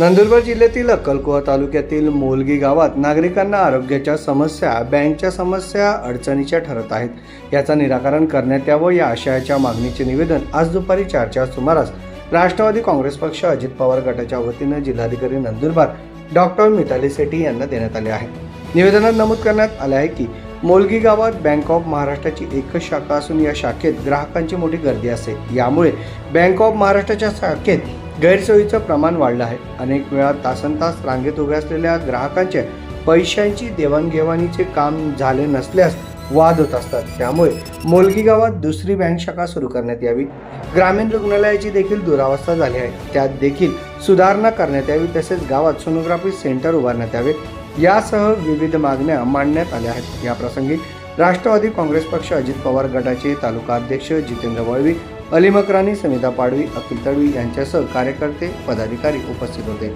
नंदुरबार जिल्ह्यातील अक्कलकुवा तालुक्यातील मोलगी गावात नागरिकांना आरोग्याच्या समस्या बँकच्या समस्या अडचणीच्या ठरत आहेत. याचा निराकरण करण्यात यावं या आशयाच्या मागणीचे निवेदन आज दुपारी चारच्या सुमारास राष्ट्रवादी काँग्रेस पक्ष अजित पवार गटाच्या वतीनं जिल्हाधिकारी नंदुरबार डॉक्टर मिताली सेठी यांना देण्यात आले आहे. निवेदनात नमूद करण्यात आले आहे की मोलगी गावात बँक ऑफ महाराष्ट्राची एकच शाखा असून या शाखेत ग्राहकांची मोठी गर्दी असते यामुळे बँक ऑफ महाराष्ट्राच्या शाखेत गैरसोयीचं प्रमाण वाढलं आहे. अनेक वेळा तासन तास रांगेत उभे असलेल्या ग्राहकांचे पैशांची देवाणघेवाणीचे काम झाले नसल्यास वाद होत असतात. त्यामुळे मोलगी गावात दुसरी बँक शाखा सुरू करण्यात यावी. ग्रामीण रुग्णालयाची देखील दुरावस्था झाली आहे. त्यात देखील सुधारणा करण्यात यावी. तसेच गावात सोनोग्राफी सेंटर उभारण्यात यावे. यासह विविध मागण्या मांडण्यात आल्या आहेत. या प्रसंगी राष्ट्रवादी काँग्रेस पक्ष अजित पवार गटाचे तालुका अध्यक्ष जितेंद्र वळवी अली मकरानी समिता पाडवी अखिल तडवी यांच्यासह कार्यकर्ते पदाधिकारी उपस्थित होते.